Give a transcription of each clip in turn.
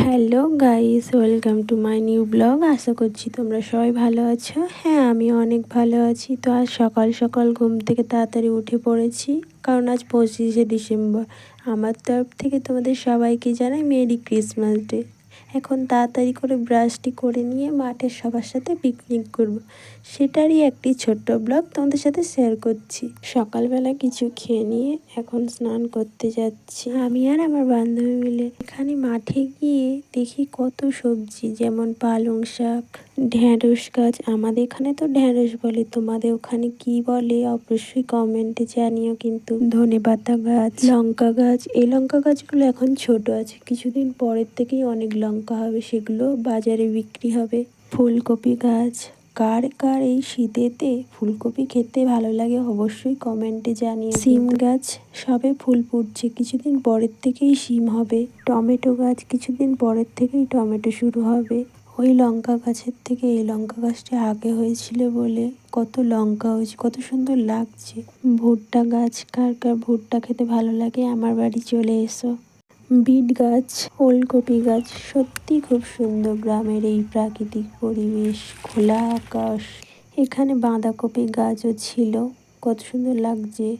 Hello guys, welcome to my new blog. আশা করছি তোমরা সবাই ভালো আছো। হ্যাঁ আমি অনেক ভালো আছি। তো আজ সকাল সকাল ঘুম থেকে তাড়াতাড়ি উঠে পড়েছি, কারণ আজ পঁচিশে ডিসেম্বর। আমার তরফ থেকে তোমাদের সবাইকে জানাই মেরি ক্রিসমাস ডে। এখন তাড়াতাড়ি করে ব্রাশটি করে নিয়ে মাঠের সবার সাথে পিকনিক করব। সেটারই একটি ছোট্ট ব্লগ তোমাদের সাথে শেয়ার করছি। সকালবেলা কিছু খেয়ে নিয়ে এখন স্নান করতে যাচ্ছি। আমি আর আমার বান্ধবী মিলে এখানে মাঠে গিয়ে দেখি কত সবজি, যেমন পালং শাক, ঢ্যাঁড়স গাছ। আমাদের এখানে তো ঢ্যাঁড়স বলে, তোমাদের ওখানে কি বলে? অবশ্যই কমেন্টে জানিও কিন্তু। ধনে পাতা গাছ, লঙ্কা গাছ, এই লঙ্কা গাছগুলো এখন ছোট আছে। কিছুদিন পরের থেকেই অনেক লঙ্কা হবে সেগুলো বাজারে বিক্রি হবে। ফুলকপি গাছ, কার কার এই শীতেতে ফুলকপি খেতে ভালো লাগে অবশ্যই কমেন্টে জানিয়ে সিম গাছ, সবে ফুল ফুটছে, কিছুদিন পরের থেকেই সিম হবে। টমেটো গাছ, কিছুদিন পরের থেকেই টমেটো শুরু হবে। ওই লঙ্কা গাছের থেকে এই লঙ্কা গাছটা আগে হয়েছিল বলে কত লঙ্কা হয়েছে, কত সুন্দর লাগছে। ভুট্টা গাছ, কার কার ভুট্টা খেতে ভালো লাগে আমার বাড়ি চলে এসো। বিট গাছ, ওলকপি গাছ, সত্যি খুব সুন্দর গ্রামের এই প্রাকৃতিক পরিবেশ, খোলা আকাশ। এখানে বাঁধাকপি গাছও ছিল। কত সুন্দর লাগছে।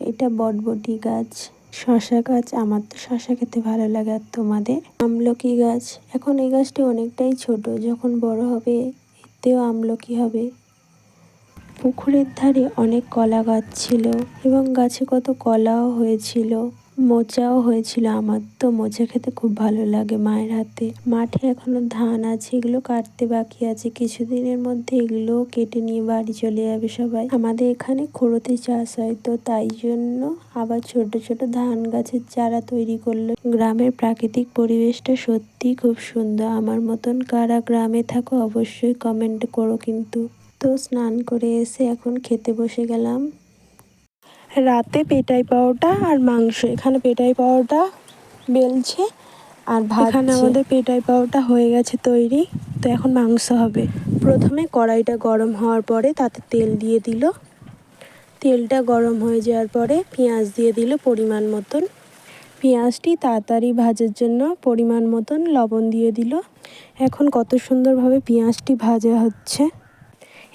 এটা বটবটি গাছ। শশা গাছ, আমার তো শশা খেতে ভালো লাগে আর তোমাদের? আমলকি গাছ। এখন এই গাছটি অনেকটাই ছোট, যখন বড় হবে এতেও আমলকি হবে। পুকুরের ধারে অনেক কলা গাছ ছিল এবং গাছে কত কলাও হয়েছিল। মোচাও হয়েছিল আমার, তো মোচা খেতে খুব ভালো লাগে মায়ের হাতে। মাঠে এখনও ধান আছে, এগুলো কাটতে বাকি আছে। কিছুদিনের মধ্যে এগুলো কেটে নিয়ে বাড়ি চলে যাবে সবাই। আমাদের এখানে খোড়োতে চাষ হয়, তো তাই জন্য আবার ছোট ছোট ধান গাছের চারা তৈরি করল। গ্রামের প্রাকৃতিক পরিবেশটা সত্যি খুব সুন্দর। আমার মতন কারা গ্রামে থাকো অবশ্যই কমেন্ট করো কিন্তু। তো স্নান করে এসে এখন খেতে বসে গেলাম। রাতে পেটাই পাওয়াটা আর মাংস। এখানে পেটাই পাওয়াটা বেলছে আর এখানে আমাদের পেটাই পাওয়াটা হয়ে গেছে তৈরি। তো এখন মাংস হবে। প্রথমে কড়াইটা গরম হওয়ার পরে তাতে তেল দিয়ে দিল। তেলটা গরম হয়ে যাওয়ার পরে পেঁয়াজ দিয়ে দিল পরিমাণ মতন। পেঁয়াজটি তাড়াতাড়ি ভাজার জন্য পরিমাণ মতন লবণ দিয়ে দিল। এখন কত সুন্দরভাবে পেঁয়াজটি ভাজা হচ্ছে।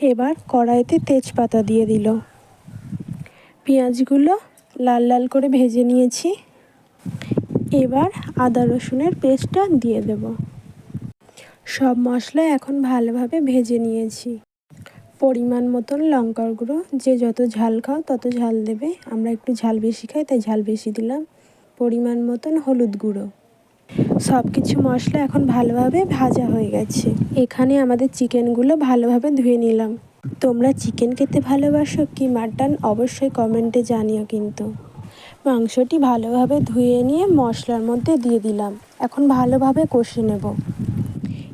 এবার কড়াইতে তেজপাতা দিয়ে দিল। পেঁয়াজগুলো লাল লাল করে ভেজে নিয়েছি। এবার আদা রসুনের পেস্টটা দিয়ে দেব। সব মশলা এখন ভালোভাবে ভেজে নিয়েছি। পরিমাণ মতন লঙ্কার গুঁড়ো, যে যত ঝাল খাও তত ঝাল দেবে। আমরা একটু ঝাল বেশি খাই, তাই ঝাল বেশি দিলাম। পরিমাণ মতন হলুদ গুঁড়ো। সব কিছু মশলা এখন ভালোভাবে ভাজা হয়ে গেছে। এখানে আমাদের চিকেনগুলো ভালোভাবে ধুয়ে নিলাম। তোমরা চিকেন খেতে ভালোবাসো কি মাটন অবশ্যই কমেন্টে জানিও কিন্তু। মাংসটি ভালোভাবে ধুয়ে নিয়ে মশলার মধ্যে দিয়ে দিলাম। এখন ভালোভাবে কষে নেব।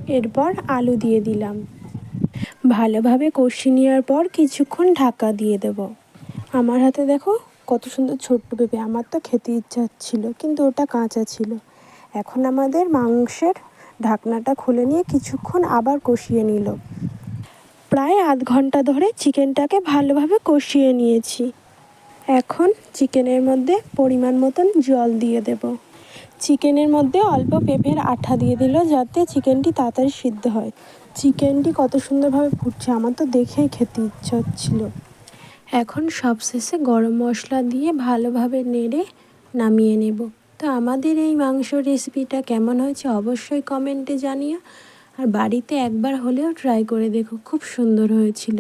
এরপর আলু দিয়ে দিলাম। ভালোভাবে কষে নেওয়ার পর কিছুক্ষণ ঢাকা দিয়ে দেব। আমার হাতে দেখো কত সুন্দর ছোট্ট পেঁপে। আমার তো খেতে ইচ্ছা হচ্ছিল কিন্তু ওটা কাঁচা ছিল। এখন আমাদের মাংসের ঢাকনাটা খুলে নিয়ে কিছুক্ষণ আবার কষিয়ে নিল। প্রায় আধ ঘণ্টা ধরে চিকেনটাকে ভালোভাবে কষিয়ে নিয়েছি। এখন চিকেনের মধ্যে পরিমাণ মতন জল দিয়ে দেব। চিকেনের মধ্যে অল্প পেঁপের আঠা দিয়ে দিল যাতে চিকেনটি তাড়াতাড়ি সিদ্ধ হয়। চিকেনটি কত সুন্দরভাবে ফুটছে, আমার তো দেখেই খেতে ইচ্ছা হচ্ছিল। এখন সবশেষে গরম মশলা দিয়ে ভালোভাবে নেড়ে নামিয়ে নেব। তো আমাদের এই মাংস রেসিপিটা কেমন হয়েছে অবশ্যই কমেন্টে জানিও। আর বাড়িতে একবার হলেও ট্রাই করে দেখো, খুব সুন্দর হয়েছিল।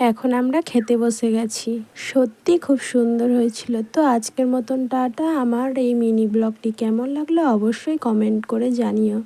এখন আমরা খেতে বসে গেছি। সত্যি খুব সুন্দর হয়েছিল। তো আজকের মতন টাটা। আমার এই মিনি ব্লগটি কেমন লাগল অবশ্যই কমেন্ট করে জানিও।